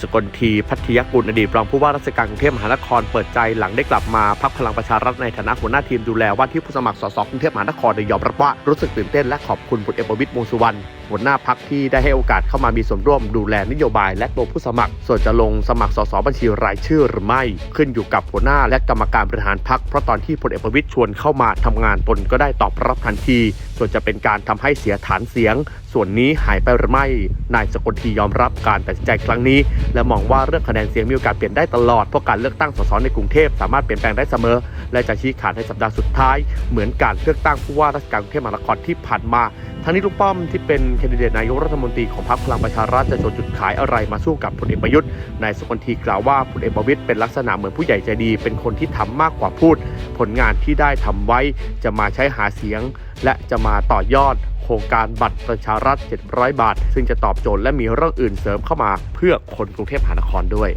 สกลทีพัทยกุลอดีตรองผู้ว่าราชการกรุงเทพมหานครเปิดใจหลังได้กลับมาพักพลังประชารัฐในฐานะหัวหน้าทีมดูแลว่าที่ผู้สมัครสสกรุงเทพมหานครโดยยอมรับว่ารู้สึกตื่นเต้นและขอบคุณพลเอกประวิตรวงษ์สุวรรณหัวหน้าพักที่ได้ให้โอกาสเข้ามามีส่วนร่วมดูแลนโยบายและตัวผู้สมัคร ส่วนจะลงสมัครสสบัญชีรายชื่อหรือไม่ ขึ้นอยู่กับหัวหน้าและกรรมการบริหารพักเพราะตอนที่พลเอกประวิตรชวนเข้ามาทำงานตนก็ได้ตอบรับทันที ส่วนจะเป็นการทำให้เสียฐานเสียง ส่วนนี้หายไปหรือไม่ นายสกลทียอมรับการตัดสินใจครั้งนี้ และมองว่าเรื่องคะแนนเสียงมีโอกาสเปลี่ยนได้ตลอดเพราะการเลือกตั้งสสในกรุงเทพสามารถเปลี่ยนแปลงได้เสมอ และจะชี้ขาดในสัปดาห์สุดท้าย เหมือนการเลือกตั้งผู้ว่าราชการกรุงเทพมหานครที่ผ่านมาทั้งนี้ลุงป้อมที่เป็นแคนดิเดตนายกรัฐมนตรีของพรรคพลังประชารัฐจะโชว์จุดขายอะไรมาสู้กับพลเอกประยุทธ์นายสกลทีกล่าวว่าพลเอกประวิตยเป็นลักษณะเหมือนผู้ใหญ่ใจดี เป็นคนที่ทำมากกว่าพูด ผลงานที่ได้ทำไว้จะมาใช้หาเสียง และจะมาต่อยอด โครงการบัตรประชารัฐ 700 บาท ซึ่งจะตอบโจทย์และมีเรื่องอื่นเสริมเข้ามาเพื่อคนกรุงเทพมหานครด้วย